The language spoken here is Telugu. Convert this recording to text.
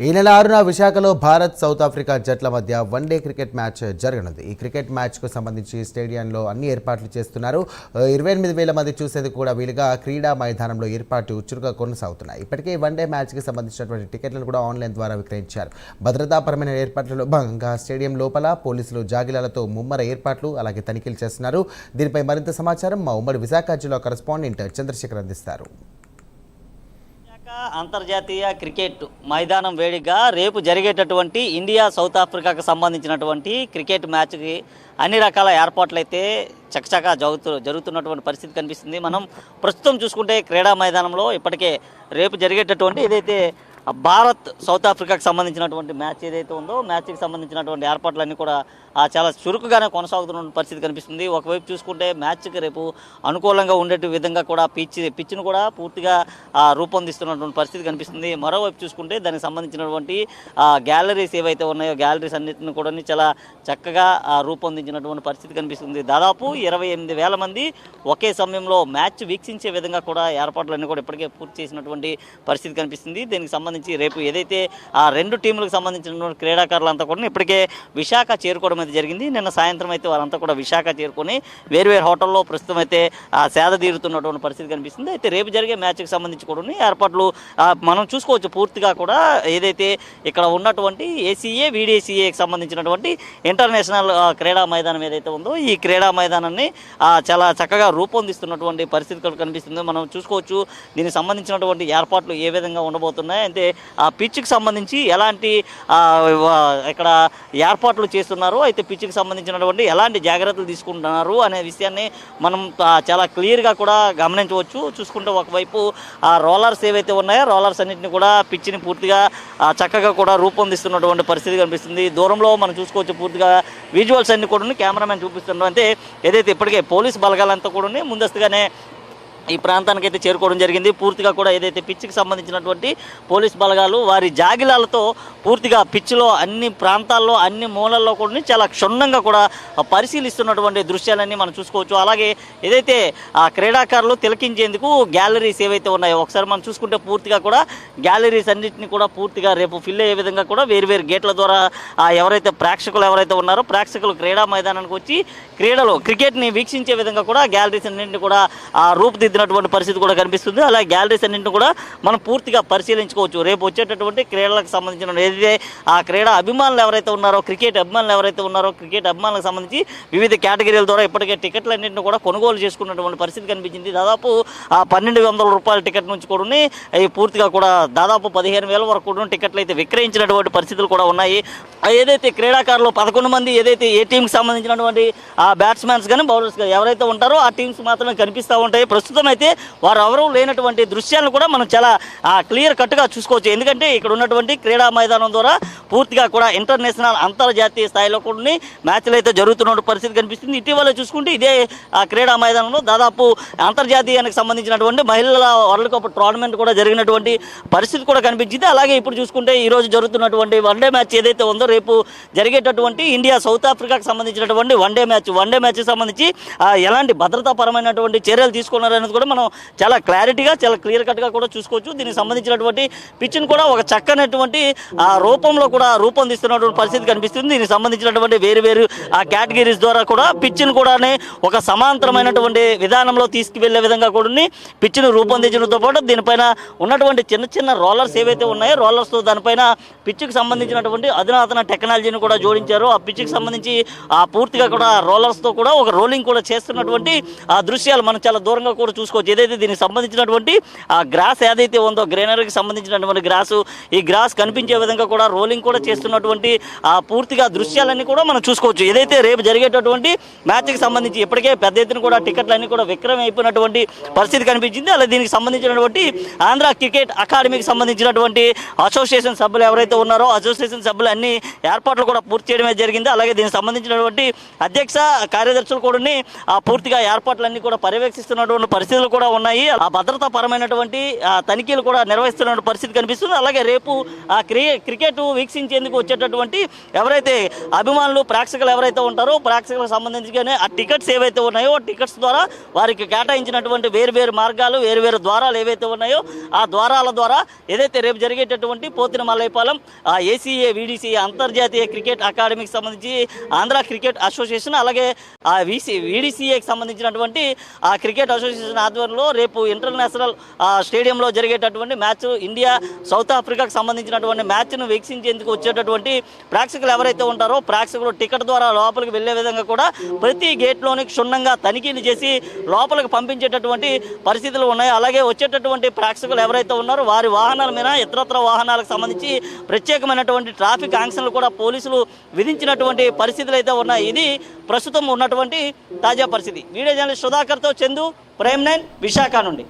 ఈ నెల ఆరున విశాఖలో భారత్ సౌత్ ఆఫ్రికా జట్ల మధ్య వన్డే క్రికెట్ మ్యాచ్ జరగనుంది. ఈ క్రికెట్ మ్యాచ్కు సంబంధించి స్టేడియంలో అన్ని ఏర్పాట్లు చేస్తున్నారు. ఇరవై ఎనిమిది వేల మంది చూసేందుకు కూడా వీలుగా క్రీడా మైదానంలో ఏర్పాటు చురుగ్గా కొనసాగుతున్నాయి. ఇప్పటికే వన్డే మ్యాచ్కి సంబంధించినటువంటి టికెట్లను కూడా ఆన్లైన్ ద్వారా విక్రయించారు. భద్రతాపరమైన ఏర్పాట్లలో భాగంగా స్టేడియం లోపల పోలీసులు జాగిలాలతో ముమ్మర ఏర్పాట్లు అలాగే తనిఖీలు చేస్తున్నారు. దీనిపై మరింత సమాచారం మా ఉమ్మడి విశాఖ జిల్లా కరెస్పాండెంట్ చంద్రశేఖర్ అందిస్తారు. అంతర్జాతీయ క్రికెట్ మైదానం వేడిగా రేపు జరిగేటటువంటి ఇండియా సౌత్ ఆఫ్రికాకు సంబంధించినటువంటి క్రికెట్ మ్యాచ్కి అన్ని రకాల ఏర్పాట్లు అయితే చకచకా జరుగుతూ జరుగుతున్నటువంటి పరిస్థితి కనిపిస్తుంది. మనం ప్రస్తుతం చూసుకుంటే క్రీడా మైదానంలో ఇప్పటికే రేపు జరిగేటటువంటి ఏదైతే భారత్ సౌత్ ఆఫ్రికాకు సంబంధించినటువంటి మ్యాచ్ ఏదైతే ఉందో మ్యాచ్కి సంబంధించినటువంటి ఏర్పాట్లన్నీ కూడా చాలా చురుకుగానే కొనసాగుతున్న పరిస్థితి కనిపిస్తుంది. ఒకవైపు చూసుకుంటే మ్యాచ్కి రేపు అనుకూలంగా ఉండే విధంగా కూడా పిచ్ పిచ్ను కూడా పూర్తిగా రూపొందిస్తున్నటువంటి పరిస్థితి కనిపిస్తుంది. మరోవైపు చూసుకుంటే దానికి సంబంధించినటువంటి గ్యాలరీస్ ఏవైతే ఉన్నాయో గ్యాలరీస్ అన్నింటిని కూడా చాలా చక్కగా రూపొందించినటువంటి పరిస్థితి కనిపిస్తుంది. దాదాపు ఇరవై ఎనిమిది వేల మంది ఒకే సమయంలో మ్యాచ్ వీక్షించే విధంగా కూడా ఏర్పాట్లన్నీ కూడా ఇప్పటికే పూర్తి చేసినటువంటి పరిస్థితి కనిపిస్తుంది. దీనికి సంబంధించి రేపు ఏదైతే ఆ రెండు టీములకు సంబంధించినటువంటి క్రీడాకారులంతా కూడా ఇప్పటికే విశాఖ చేరుకోవడం అయితే జరిగింది. నిన్న సాయంత్రం అయితే వారంతా కూడా విశాఖ చేరుకొని వేరువేరు హోటల్లో ప్రస్తుతం అయితే ఆ, సేద తీరుతున్నటువంటి పరిస్థితి కనిపిస్తుంది. అయితే రేపు జరిగే మ్యాచ్కి సంబంధించి కూడా ఏర్పాట్లు మనం చూసుకోవచ్చు పూర్తిగా కూడా ఏదైతే ఇక్కడ ఉన్నటువంటి ఏసీఏ వీడిఏసీఏకి సంబంధించినటువంటి ఇంటర్నేషనల్ క్రీడా మైదానం ఏదైతే ఉందో ఈ క్రీడా మైదానాన్ని చాలా చక్కగా రూపొందిస్తున్నటువంటి పరిస్థితి కనిపిస్తుంది. మనం చూసుకోవచ్చు దీనికి సంబంధించినటువంటి ఏర్పాట్లు ఏ విధంగా ఉండబోతున్నాయి. అంటే ఆ పిచ్కి సంబంధించి ఎలాంటి ఇక్కడ ఏర్పాట్లు చేస్తున్నారు అయితే పిచ్కి సంబంధించినటువంటి ఎలాంటి జాగ్రత్తలు తీసుకుంటున్నారు అనే విషయాన్ని మనం చాలా క్లియర్గా కూడా గమనించవచ్చు. చూసుకుంటే ఒకవైపు ఆ రోలర్స్ ఏవైతే ఉన్నాయో రోలర్స్ అన్నింటిని కూడా పిచ్చిని పూర్తిగా చక్కగా కూడా రూపొందిస్తున్నటువంటి పరిస్థితి కనిపిస్తుంది. దూరంలో మనం చూసుకోవచ్చు పూర్తిగా విజువల్స్ అన్ని కూడా కెమెరామెన్ చూపిస్తున్నారు అంటే ఏదైతే ఇప్పటికే పోలీస్ బలగాలంతా కూడా ముందస్తుగానే ఈ ప్రాంతానికి అయితే చేరుకోవడం జరిగింది. పూర్తిగా కూడా ఏదైతే పిచ్చికి సంబంధించినటువంటి పోలీస్ బలగాలు వారి జాగిలాలతో పూర్తిగా పిచ్చిలో అన్ని ప్రాంతాల్లో అన్ని మూలల్లో కూడా చాలా క్షుణ్ణంగా కూడా పరిశీలిస్తున్నటువంటి దృశ్యాలన్నీ మనం చూసుకోవచ్చు. అలాగే ఏదైతే ఆ క్రీడాకారులు తిలకించేందుకు గ్యాలరీస్ ఏవైతే ఉన్నాయో ఒకసారి మనం చూసుకుంటే పూర్తిగా కూడా గ్యాలరీస్ అన్నింటినీ కూడా పూర్తిగా రేపు ఫిల్ అయ్యే విధంగా కూడా వేరువేరు గేట్ల ద్వారా ఎవరైతే ప్రేక్షకులు ఎవరైతే ఉన్నారో ప్రేక్షకులు క్రీడా మైదానానికి వచ్చి క్రీడలు క్రికెట్ని వీక్షించే విధంగా కూడా గ్యాలరీస్ అన్నింటినీ కూడా ఆ తీర్చిదిద్దినటువంటి పరిస్థితి కూడా కనిపిస్తుంది. అలాగే గ్యాలరీస్ అన్నింటిని కూడా మనం పూర్తిగా పరిశీలించుకోవచ్చు. రేపు వచ్చేటటువంటి క్రీడలకు సంబంధించిన ఏదైతే ఆ క్రీడా అభిమానులు ఎవరైతే ఉన్నారో క్రికెట్ అభిమానులు ఎవరైతే ఉన్నారో క్రికెట్ అభిమానులకు సంబంధించి వివిధ కేటగిరీల ద్వారా ఇప్పటికే టికెట్లు అన్నింటిని కూడా కొనుగోలు చేసుకున్నటువంటి పరిస్థితి కనిపించింది. దాదాపు ఆ పన్నెండు వందల రూపాయల టికెట్ నుంచి కూడా అవి పూర్తిగా కూడా దాదాపు పదిహేను వేల వరకు కూడా టికెట్లు అయితే విక్రయించినటువంటి పరిస్థితులు కూడా ఉన్నాయి. ఏదైతే క్రీడాకారులు పదకొండు మంది ఏదైతే ఏ టీంకి సంబంధించినటువంటి ఆ బ్యాట్స్మెన్స్ కానీ బౌలర్స్ కానీ ఎవరైతే ఉంటారో ఆ టీమ్స్ మాత్రమే కనిపిస్తూ ఉంటాయి. ప్రస్తుతం అయితే వారు ఎవరూ లేనటువంటి దృశ్యాలను కూడా మనం చాలా క్లియర్ కట్గా చూసుకోవచ్చు. ఎందుకంటే ఇక్కడ ఉన్నటువంటి క్రీడా మైదానం ద్వారా పూర్తిగా కూడా ఇంటర్నేషనల్ అంతర్జాతీయ స్థాయిలో కూడా మ్యాచ్లు అయితే జరుగుతున్న పరిస్థితి కనిపిస్తుంది. ఇటీవల చూసుకుంటే ఇదే ఆ క్రీడా మైదానంలో దాదాపు అంతర్జాతీయానికి సంబంధించినటువంటి మహిళల వరల్డ్ కప్ టోర్నమెంట్ కూడా జరిగినటువంటి పరిస్థితి కూడా కనిపించింది. అలాగే ఇప్పుడు చూసుకుంటే ఈరోజు జరుగుతున్నటువంటి వన్డే మ్యాచ్ ఏదైతే ఉందో రేపు జరిగేటటువంటి ఇండియా సౌత్ ఆఫ్రికాకు సంబంధించినటువంటి వన్డే మ్యాచ్ వన్డే మ్యాచ్కి సంబంధించి ఎలాంటి భద్రతాపరమైనటువంటి చర్యలు తీసుకున్నారనేది అనేది కూడా మనం చాలా క్లారిటీగా చాలా క్లియర్ కట్గా కూడా చూసుకోవచ్చు. దీనికి సంబంధించినటువంటి పిచ్ని కూడా ఒక చక్కనటువంటి ఆ రూపంలో కూడా రూపొందిస్తున్నటువంటి పరిస్థితి కనిపిస్తుంది. దీనికి సంబంధించినటువంటి వేరు వేరు ఆ కేటగిరీస్ ద్వారా కూడా పిచ్ని కూడా ఒక సమాంతరమైనటువంటి విధానంలో తీసుకువెళ్ళే విధంగా కూడా పిచ్ని రూపొందించడంతో పాటు దీనిపైన ఉన్నటువంటి చిన్న చిన్న రోలర్స్ ఏవైతే ఉన్నాయో రోలర్స్తో దానిపైన పిచ్కి సంబంధించినటువంటి అధునాతన టెక్నాలజీని కూడా జోడించారు. ఆ పిచ్కి సంబంధించి ఆ పూర్తిగా కూడా రోలర్స్తో కూడా ఒక రోలింగ్ కూడా చేస్తున్నటువంటి ఆ దృశ్యాలు మనం చాలా దూరంగా కూడా చూసుకోవచ్చు. ఏదైతే దీనికి సంబంధించినటువంటి ఆ గ్రాస్ ఏదైతే ఉందో గ్రీనరీకి సంబంధించినటువంటి గ్రాసు ఈ గ్రాస్ కనిపించే విధంగా కూడా రోలింగ్ కూడా చేస్తున్నటువంటి ఆ పూర్తిగా దృశ్యాలన్నీ కూడా మనం చూసుకోవచ్చు. ఏదైతే రేపు జరిగేటటువంటి మ్యాచ్కి సంబంధించి ఇప్పటికే పెద్ద ఎత్తున కూడా టికెట్లు అన్ని కూడా విక్రయం అయిపోయినటువంటి పరిస్థితి కనిపించింది. అలా దీనికి సంబంధించినటువంటి ఆంధ్ర క్రికెట్ అకాడమీకి సంబంధించినటువంటి అసోసియేషన్ సభ్యులు ఎవరైతే ఉన్నారో అసోసియేషన్ సభ్యులు అన్ని ఏర్పాట్లు కూడా పూర్తి చేయడమే జరిగింది. అలాగే దీనికి సంబంధించినటువంటి అధ్యక్ష కార్యదర్శులు కూడా ఆ పూర్తిగా ఏర్పాట్లన్నీ కూడా పర్యవేక్షిస్తున్నటువంటి పరిస్థితి పరిస్థితులు కూడా ఉన్నాయి. ఆ భద్రతా పరమైనటువంటి తనిఖీలు కూడా నిర్వహిస్తున్న పరిస్థితి కనిపిస్తుంది. అలాగే రేపు ఆ క్రికెట్ వీక్షించేందుకు వచ్చేటటువంటి ఎవరైతే అభిమానులు ప్రేక్షకులు ఎవరైతే ఉంటారో ప్రేక్షకులకు సంబంధించి ఆ టికెట్స్ ఏవైతే ఉన్నాయో టికెట్స్ ద్వారా వారికి కేటాయించినటువంటి వేరువేరు మార్గాలు వేరు వేరు ద్వారాలు ఏవైతే ఉన్నాయో ఆ ద్వారాల ద్వారా ఏదైతే రేపు జరిగేటటువంటి పోతిన మల్లైపాలెం ఆ ఏసీఏ వీడీసీ అంతర్జాతీయ క్రికెట్ అకాడమీకి సంబంధించి ఆంధ్ర క్రికెట్ అసోసియేషన్ అలాగే ఆ వీసీ వీడీసీఏకి సంబంధించినటువంటి ఆ క్రికెట్ అసోసియేషన్ ఆధ్వర్యంలో రేపు ఇంటర్నేషనల్ స్టేడియంలో జరిగేటటువంటి మ్యాచ్ ఇండియా సౌత్ ఆఫ్రికాకు సంబంధించినటువంటి మ్యాచ్ను వీక్షించేందుకు వచ్చేటటువంటి ప్రేక్షకులు ఎవరైతే ఉంటారో ప్రేక్షకులు టికెట్ ద్వారా లోపలికి వెళ్ళే విధంగా కూడా ప్రతి గేట్లోని క్షుణ్ణంగా తనిఖీలు చేసి లోపలికి పంపించేటటువంటి పరిస్థితులు ఉన్నాయి. అలాగే వచ్చేటటువంటి ప్రేక్షకులు ఎవరైతే ఉన్నారో వారి వాహనాల మీద ఇతరత్ర వాహనాలకు సంబంధించి ప్రత్యేకమైనటువంటి ట్రాఫిక్ ఆంక్షలు కూడా పోలీసులు విధించినటువంటి పరిస్థితులు అయితే ఉన్నాయి. ఇది ప్రస్తుతం ఉన్నటువంటి తాజా పరిస్థితి. వీడియో జర్నలిస్ట్ సుధాకర్తో చందు. ప్రైమ్ నైన్ విశాఖ నుండి.